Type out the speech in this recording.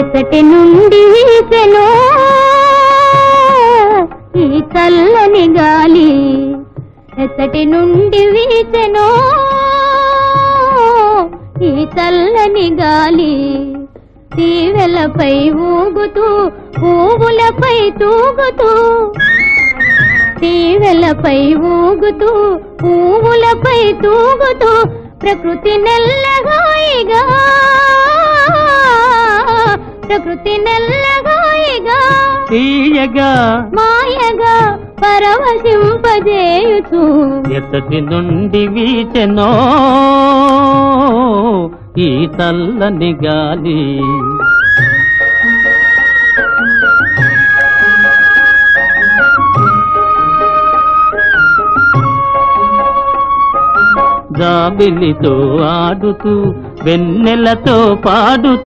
ఎచ్చటి నుండి వీసెను? ఈ చల్లని గాలి ఎచ్చటి నుండి వీసెను? ఈ చల్లని గాలి తీవెలపై ఊగుతూ పువ్వులపై తూగుతూ తీవెలపై ఊగుతూ పువ్వులపై తూగుతూ ప్రకృతి నెల్లగా ప్రకృతి నెల్లగాయిగా తీయగా మాయగా పరవశింపజేయుచు. ఎత్తటి నుండి వీచెనో ఈ చల్లని గాలి. జాబిలితో ఆడుతూ వెన్నెలతో పాడుతూ